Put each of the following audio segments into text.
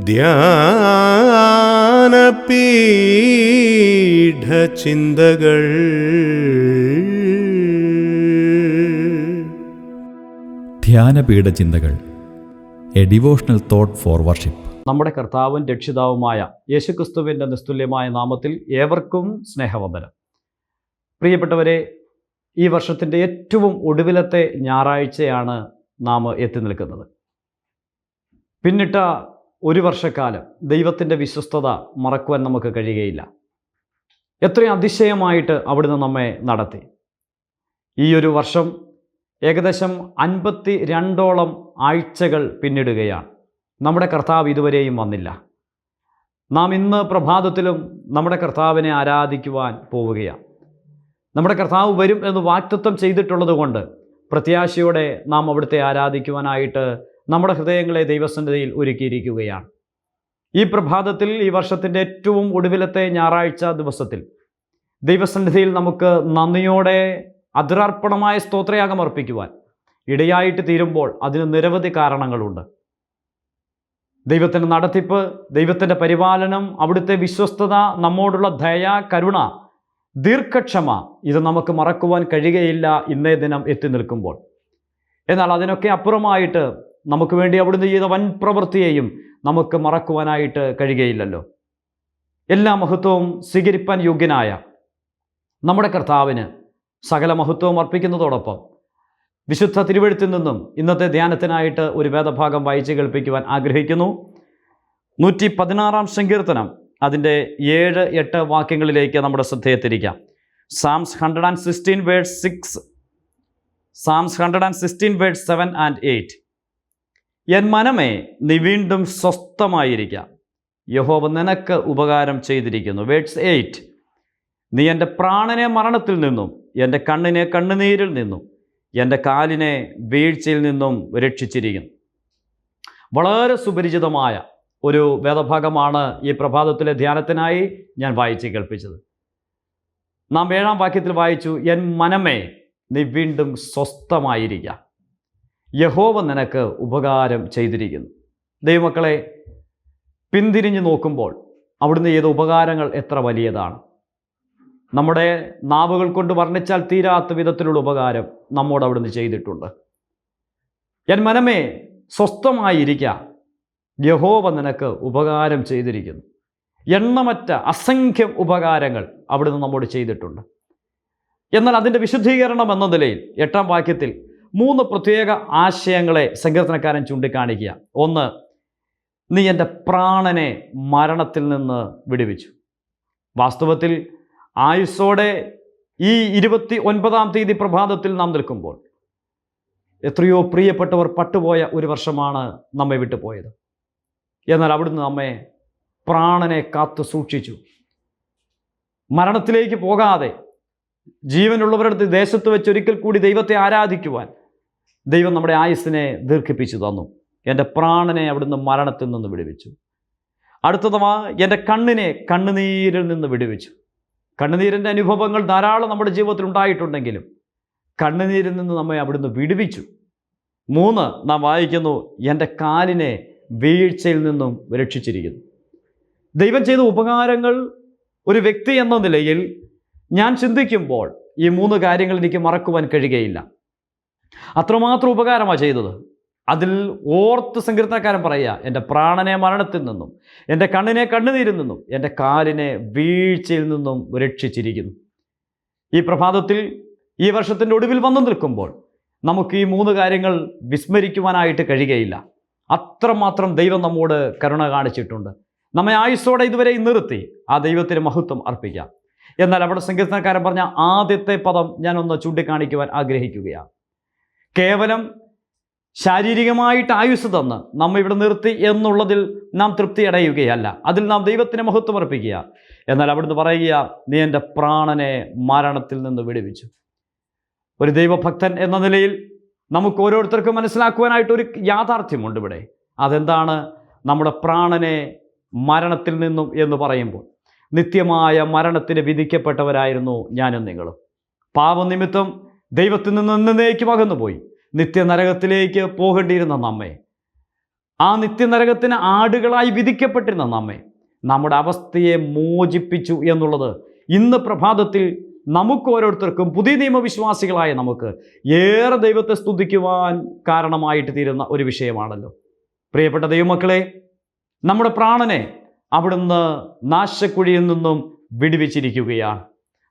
ധ്യാനപീഠചിന്തകൾ. ധ്യാനപീഠ ചിന്തകൾ a devotional thought for worship. നമ്മുടെ കർത്താവും രക്ഷിതാവുമായ യേശുക്രിസ്തുവിന്റെ നിസ്തുല്യമായ നാമത്തിൽ ഏവർക്കും സ്നേഹവന്ദനം. പ്രിയപ്പെട്ടവരെ ഈ വർഷത്തിന്റെ ഏറ്റവും ഒടുവിലത്തെ ഞായറാഴ്ചയാണ് നാം എത്തി നിൽക്കുന്നത്. പിന്നിട്ട ഒരു വർഷക്കാലം ദൈവത്തിന്റെ വിശ്വസ്തത മറക്കുവാൻ നമുക്ക് കഴിയുകയില്ല. എത്രയും അതിശയമായിട്ട് അവിടുന്ന് നമ്മെ നടത്തി. ഈ ഒരു വർഷം ഏകദേശം അൻപത്തി രണ്ടോളം ആഴ്ചകൾ പിന്നിടുകയാണ്. നമ്മുടെ കർത്താവ് ഇതുവരെയും വന്നില്ല. നാം ഇന്ന് പ്രഭാതത്തിലും നമ്മുടെ കർത്താവിനെ ആരാധിക്കുവാൻ പോവുകയാണ്. നമ്മുടെ കർത്താവ് വരും എന്ന് വാക്തത്വം ചെയ്തിട്ടുള്ളത് കൊണ്ട് പ്രത്യാശയോടെ നാം അവിടുത്തെ ആരാധിക്കുവാനായിട്ട് നമ്മുടെ ഹൃദയങ്ങളെ ദൈവസന്നിധിയിൽ ഒരുക്കിയിരിക്കുകയാണ്. ഈ പ്രഭാതത്തിൽ ഈ വർഷത്തിന്റെ ഏറ്റവും ഒടുവിലത്തെ ഞായറാഴ്ച ദിവസത്തിൽ ദൈവസന്നിധിയിൽ നമുക്ക് നന്ദിയോടെ അതിരാർപ്പണമായ സ്തോത്രയാഗം അർപ്പിക്കുവാൻ ഇടയായിട്ട് തീരുമ്പോൾ അതിന് നിരവധി കാരണങ്ങളുണ്ട്. ദൈവത്തിന്റെ നടത്തിപ്പ് ദൈവത്തിന്റെ പരിപാലനം അവിടുത്തെ വിശ്വസ്തത നമ്മോടുള്ള ദയ കരുണ ദീർഘക്ഷമ ഇത് നമുക്ക് മറക്കുവാൻ കഴിയുകയില്ല ഇന്നേ ദിനം എത്തി നിൽക്കുമ്പോൾ. എന്നാൽ അതിനൊക്കെ അപ്പുറമായിട്ട് നമുക്ക് വേണ്ടി അവിടുന്ന് ചെയ്ത വൻ പ്രവൃത്തിയെയും നമുക്ക് മറക്കുവാനായിട്ട് കഴിയുകയില്ലല്ലോ. എല്ലാ മഹത്വവും സ്വീകരിപ്പാൻ യോഗ്യനായ നമ്മുടെ കർത്താവിന് സകല മഹത്വവും അർപ്പിക്കുന്നതോടൊപ്പം വിശുദ്ധ തിരുവഴുത്തിൽ നിന്നും ഇന്നത്തെ ധ്യാനത്തിനായിട്ട് ഒരു വേദഭാഗം വായിച്ച് കേൾപ്പിക്കുവാൻ ആഗ്രഹിക്കുന്നു. നൂറ്റി പതിനാറാം സങ്കീർത്തനം അതിന്റെ ഏഴ് എട്ട് വാക്യങ്ങളിലേക്ക് നമ്മുടെ ശ്രദ്ധയെ തിരിക്കാം psalms hundred and sixteen word six psalms hundred and sixteen word seven and eight N മനമേ നീ വീണ്ടും സ്വസ്ഥമായിരിക്കാം. യഹോവ നിനക്ക് ഉപകാരം ചെയ്തിരിക്കുന്നു. Words eight. നീ എന്റെ പ്രാണനെ മരണത്തിൽ നിന്നും എന്റെ കണ്ണിനെ കണ്ണുനീരിൽ നിന്നും എന്റെ കാലിനെ വീഴ്ചയിൽ നിന്നും രക്ഷിച്ചിരിക്കുന്നു. വളരെ സുപരിചിതമായ ഒരു വേദഭാഗമാണ് ഈ പ്രഭാതത്തിലെ ധ്യാനത്തിനായി ഞാൻ വായിച്ച് കേൾപ്പിച്ചത്. നാം ഏഴാം വാക്യത്തിൽ വായിച്ചു എൻ മനമേ നീ വീണ്ടും സ്വസ്ഥമായിരിക്കുക യഹോവ നിനക്ക് ഉപകാരം ചെയ്തിരിക്കുന്നു. ദൈവമക്കളെ പിന്തിരിഞ്ഞു നോക്കുമ്പോൾ അവിടുന്ന് ചെയ്ത ഉപകാരങ്ങൾ എത്ര വലിയതാണ്. നമ്മുടെ നാവുകൾ കൊണ്ട് വർണിച്ചാൽ തീരാത്ത വിധത്തിലുള്ള ഉപകാരം നമ്മോട് അവിടുന്ന് ചെയ്തിട്ടുണ്ട്. എൻ മനമേ സ്വസ്ഥമായിരിക്കുക യഹോവ നിനക്ക് ഉപകാരം ചെയ്തിരിക്കുന്നു. എണ്ണമറ്റ അസംഖ്യം ഉപകാരങ്ങൾ അവിടുന്ന് നമ്മോട് ചെയ്തിട്ടുണ്ട്. എന്നാൽ അതിന്റെ വിശുദ്ധീകരണം എന്ന നിലയിൽ എട്ടാം വാക്യത്തിൽ മൂന്ന് പ്രത്യേക ആശയങ്ങളെ സങ്കീർത്തനക്കാരൻ ചൂണ്ടിക്കാണിക്കുക. ഒന്ന് നീ എന്റെ പ്രാണനെ മരണത്തിൽ നിന്ന് വിടുവിച്ചു. വാസ്തവത്തിൽ ആയുസ്സോടെ ഈ ഇരുപത്തി ഒൻപതാം തീയതി പ്രഭാതത്തിൽ നാം നിൽക്കുമ്പോൾ എത്രയോ പ്രിയപ്പെട്ടവർ പട്ടുപോയ ഒരു വർഷമാണ് നമ്മെ വിട്ടുപോയത്. എന്നാൽ അവിടുന്ന് നമ്മെ പ്രാണനെ കാത്തു സൂക്ഷിച്ചു. മരണത്തിലേക്ക് പോകാതെ ജീവനുള്ളവരടുത്ത് ദേശത്ത് വെച്ച് ഒരിക്കൽ കൂടി ദൈവത്തെ ആരാധിക്കുവാൻ ദൈവം നമ്മുടെ ആയുസ്സിനെ ദീർഘിപ്പിച്ചു തന്നു. എന്റെ പ്രാണനെ അവിടുന്ന് മരണത്തിൽ നിന്ന് വിടുവിച്ചു. അടുത്തതുമാ എന്റെ കണ്ണിനെ കണ്ണുനീരിൽ നിന്ന് വിടുവിച്ചു. കണ്ണുനീരിന്റെ അനുഭവങ്ങൾ ധാരാളം നമ്മുടെ ജീവിതത്തിൽ ഉണ്ടായിട്ടുണ്ടെങ്കിലും കണ്ണുനീരിൽ നിന്ന് നമ്മെ അവിടുന്ന് വിടുവിച്ചു. മൂന്ന് നാം വായിക്കുന്നു എന്റെ കാലിനെ വീഴ്ചയിൽ നിന്നും രക്ഷിച്ചിരിക്കുന്നു. ദൈവം ചെയ്ത ഉപകാരങ്ങൾ ഒരു വ്യക്തി എന്ന നിലയിൽ ഞാൻ ചിന്തിക്കുമ്പോൾ ഈ മൂന്ന് കാര്യങ്ങൾ എനിക്ക് മറക്കുവാൻ കഴിയുകയില്ല. അത്രമാത്രം ഉപകാരമാണ് ചെയ്തത്. അതിൽ ഓർത്ത് സങ്കീർത്തനക്കാരൻ പറയുക എന്റെ പ്രാണനെ മരണത്തിൽ നിന്നും എന്റെ കണ്ണിനെ കണ്ണുനീരിൽ നിന്നും എന്റെ കാലിനെ വീഴ്ചയിൽ നിന്നും രക്ഷിച്ചിരിക്കുന്നു. ഈ പ്രഭാതത്തിൽ ഈ വർഷത്തിന്റെ ഒടുവിൽ വന്നു നിൽക്കുമ്പോൾ നമുക്ക് ഈ മൂന്ന് കാര്യങ്ങൾ വിസ്മരിക്കുവാനായിട്ട് കഴിയുകയില്ല. അത്രമാത്രം ദൈവം നമ്മോട് കരുണ കാണിച്ചിട്ടുണ്ട്. നമ്മെ ആയുസ്സോടെ ഇതുവരെ നിർത്തി ആ ദൈവത്തിന് മഹത്വം അർപ്പിക്കാം. എന്നാൽ അവിടെ സങ്കീർത്തനക്കാരൻ പറഞ്ഞ ആദ്യത്തെ പദം ഞാനൊന്ന് ചൂണ്ടിക്കാണിക്കുവാൻ ആഗ്രഹിക്കുകയാണ്. കേവലം ശാരീരികമായിട്ട് ആയുസ് തന്ന് നമ്മ ഇവിടെ നിർത്തി എന്നുള്ളതിൽ നാം തൃപ്തി അടയുകയല്ല. അതിൽ നാം ദൈവത്തിന് മഹത്വം അർപ്പിക്കുക. എന്നാൽ അവിടുന്ന് പറയുക നീ എന്റെ പ്രാണനെ മരണത്തിൽ നിന്ന് വിടുവിച്ചു. ഒരു ദൈവഭക്തൻ എന്ന നിലയിൽ നമുക്ക് ഓരോരുത്തർക്കും മനസ്സിലാക്കുവാനായിട്ട് ഒരു യാഥാർത്ഥ്യമുണ്ട് ഇവിടെ. അതെന്താണ്? നമ്മുടെ പ്രാണനെ മരണത്തിൽ നിന്നും എന്ന് പറയുമ്പോൾ നിത്യമായ മരണത്തിന് വിധിക്കപ്പെട്ടവരായിരുന്നു ഞാനും നിങ്ങളും. പാപനിമിത്തം ദൈവത്തിൽ നിന്ന് എന്നേക്കും അകന്നുപോയി. നിത്യനരകത്തിലേക്ക് പോകേണ്ടിയിരുന്ന നമ്മെ. ആ നിത്യനരകത്തിന് ആടുകളായി വിധിക്കപ്പെട്ടിരുന്ന നമ്മെ. നമ്മുടെ അവസ്ഥയെ മോചിപ്പിച്ചു എന്നുള്ളത് ഇന്ന് പ്രഭാതത്തിൽ നമുക്ക് ഓരോരുത്തർക്കും പുതിയ നിയമവിശ്വാസികളായ നമുക്ക് ഏറെ ദൈവത്തെ സ്തുതിക്കുവാൻ കാരണമായിട്ട് തീരുന്ന ഒരു വിഷയമാണല്ലോ. പ്രിയപ്പെട്ട ദൈവമക്കളെ നമ്മുടെ പ്രാണനെ അവിടുന്ന് നാശക്കുഴിയിൽ നിന്നും വിടുവിച്ചിരിക്കുകയാണ്.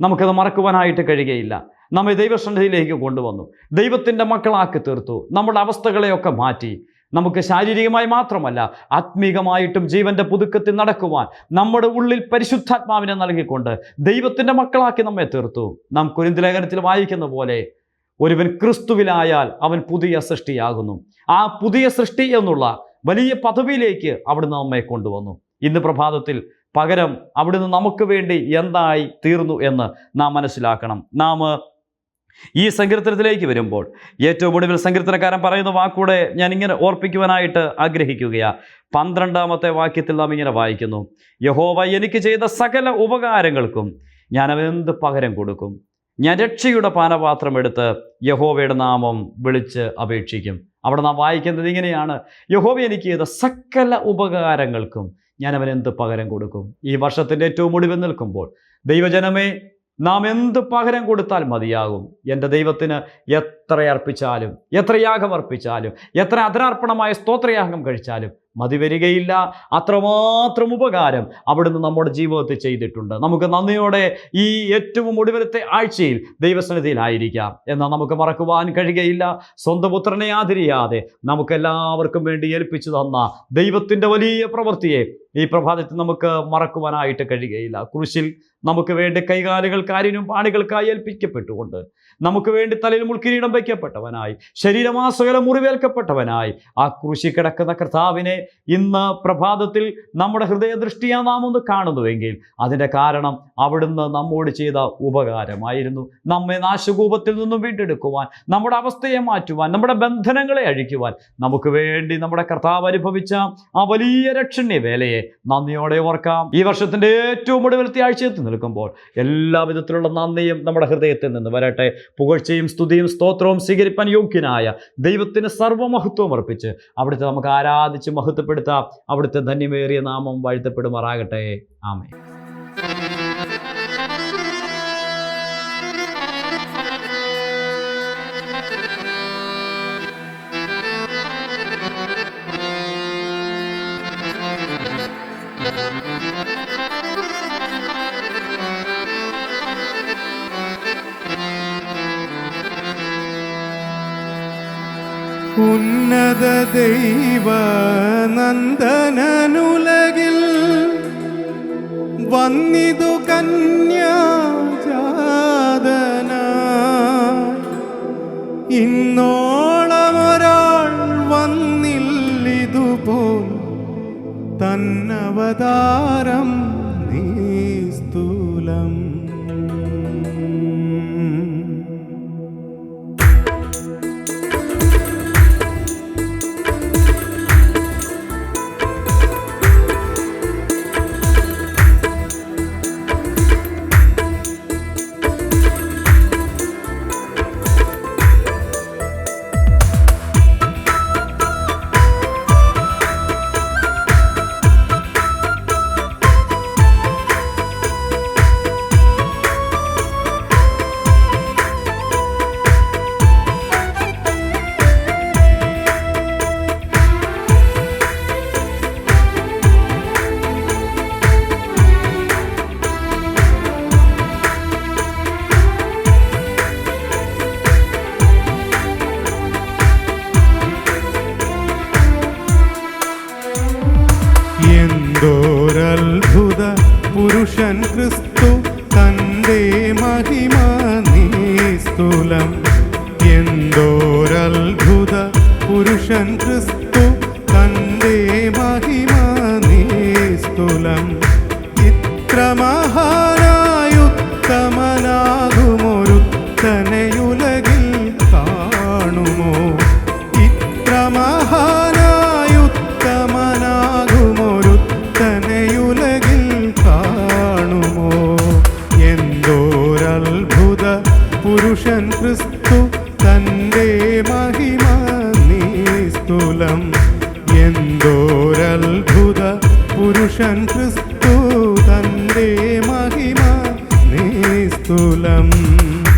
നമുക്കത് മറക്കുവാനായിട്ട് കഴിയുകയില്ല. നമ്മെ ദൈവസന്നിധിയിലേക്ക് കൊണ്ടുവന്നു. ദൈവത്തിന്റെ മക്കളാക്കി തീർത്തു. നമ്മുടെ അവസ്ഥകളെയൊക്കെ മാറ്റി. നമുക്ക് ശാരീരികമായി മാത്രമല്ല ആത്മീകമായിട്ടും ജീവന്റെ പുതുക്കത്തിൽ നടക്കുവാൻ നമ്മുടെ ഉള്ളിൽ പരിശുദ്ധാത്മാവിനെ നൽകിക്കൊണ്ട് ദൈവത്തിന്റെ മക്കളാക്കി നമ്മെ തീർത്തു. നാം കുരിന്തലേഖനത്തിൽ വായിക്കുന്ന പോലെ ഒരുവൻ ക്രിസ്തുവിലായാൽ അവൻ പുതിയ സൃഷ്ടിയാകുന്നു. ആ പുതിയ സൃഷ്ടി എന്നുള്ള വലിയ പദവിയിലേക്ക് അവിടുന്ന് നമ്മെ കൊണ്ടുവന്നു. ഇന്ന് പ്രഭാതത്തിൽ പകരം അവിടുന്ന് നമുക്ക് വേണ്ടി എന്തായി തീർന്നു എന്ന് നാം മനസ്സിലാക്കണം. നാം ഈ സങ്കീർത്തനത്തിലേക്ക് വരുമ്പോൾ ഏറ്റവും ഒടുവിൽ സങ്കീർത്തനക്കാരൻ പറയുന്ന വാക്കൂടെ ഞാൻ ഇങ്ങനെ ഓർപ്പിക്കുവാനായിട്ട് ആഗ്രഹിക്കുകയാണ് പന്ത്രണ്ടാമത്തെ വാക്യത്തിൽ നാം ഇങ്ങനെ വായിക്കുന്നു. യഹോവ എനിക്ക് ചെയ്ത സകല ഉപകാരങ്ങൾക്കും ഞാൻ അവനെന്ത് പകരം കൊടുക്കും? ഞാൻ രക്ഷയുടെ പാനപാത്രം എടുത്ത് യഹോവയുടെ നാമം വിളിച്ച് അപേക്ഷിക്കും. അവിടെ നാം വായിക്കുന്നത് ഇങ്ങനെയാണ്. യഹോവ എനിക്ക് ചെയ്ത സകല ഉപകാരങ്ങൾക്കും ഞാൻ അവനെന്ത് പകരം കൊടുക്കും? ഈ വർഷത്തിന്റെ ഏറ്റവും ഒടുവിൽ നിൽക്കുമ്പോൾ ദൈവജനമേ നാം എന്ത് പകരം കൊടുത്താൽ മതിയാകും? എന്റെ ദൈവത്തിന് എത്ര അർപ്പിച്ചാലും എത്ര യാഗം അർപ്പിച്ചാലും എത്ര അതിനർപ്പണമായ സ്തോത്രയാഗം കഴിച്ചാലും മതി വരികയില്ല അത്രമാത്രം ഉപകാരം അവിടുന്ന് നമ്മുടെ ജീവിതത്തിൽ ചെയ്തിട്ടുണ്ട്. നമുക്ക് നന്ദിയോടെ ഈ ഏറ്റവും ഒടുവിലത്തെ ആഴ്ചയിൽ ദൈവസന്നിധിയിലായിരിക്കാം. എന്നാൽ നമുക്ക് മറക്കുവാൻ കഴിയുകയില്ല. സ്വന്തം പുത്രനെ ആദരിയാതെ നമുക്കെല്ലാവർക്കും വേണ്ടി ഏൽപ്പിച്ചു തന്ന ദൈവത്തിന്റെ വലിയ പ്രവൃത്തിയെ ഈ പ്രഭാതത്തിൽ നമുക്ക് മറക്കുവാനായിട്ട് കഴിയുകയില്ല. കുരിശിൽ നമുക്ക് വേണ്ടി കൈകാലുകൾ കാരിനും പാണികൾക്കായി ഏൽപ്പിക്കപ്പെട്ടുകൊണ്ട് നമുക്ക് വേണ്ടി തലയിൽ മുൾക്കിരീടം വയ്ക്കപ്പെട്ടവനായി ശരീരമാസകലം മുറിവേൽക്കപ്പെട്ടവനായി ആ കുരിശി കിടക്കുന്ന കർത്താവിനെ ഇന്ന് പ്രഭാതത്തിൽ നമ്മുടെ ഹൃദയദൃഷ്ടിയാ നാം ഒന്ന് കാണുന്നുവെങ്കിൽ അതിന്റെ കാരണം അവിടുന്ന് നമ്മോട് ചെയ്ത ഉപകാരമായിരുന്നു. നമ്മെ നാശകൂപത്തിൽ നിന്നും വീണ്ടെടുക്കുവാൻ നമ്മുടെ അവസ്ഥയെ മാറ്റുവാൻ നമ്മുടെ ബന്ധനങ്ങളെ അഴിക്കുവാൻ നമുക്ക് വേണ്ടി നമ്മുടെ കർത്താവ് അനുഭവിച്ച ആ വലിയ രക്ഷണീയ വേലയെ നന്ദിയോടെ ഓർക്കാം. ഈ വർഷത്തിന്റെ ഏറ്റവും ഒടുവിലത്തെ ആഴ്ചയെത്തി നിൽക്കുമ്പോൾ എല്ലാ വിധത്തിലുള്ള നന്ദിയും നമ്മുടെ ഹൃദയത്തിൽ നിന്ന് വരട്ടെ. പുകഴ്ചയും സ്തുതിയും സ്തോത്രവും സ്വീകരിപ്പാൻ യോഗ്യനായ ദൈവത്തിന് സർവമഹത്വം അർപ്പിച്ച് അവിടുത്തെ നമുക്ക് ആരാധിച്ച് മഹത്വപ്പെടുത്താം. അവിടുത്തെ ധന്യമേറിയ നാമം വാഴ്ത്തപ്പെടുമാറാകട്ടെ. ആമേ ഉന്നത ദൈവ നന്ദനനുലകിൽ വന്നിതു കന്യാജാതന. ഇന്നോളമൊരാൾ വന്നില്ലിതുപോൽ തന്നവതാരം നീ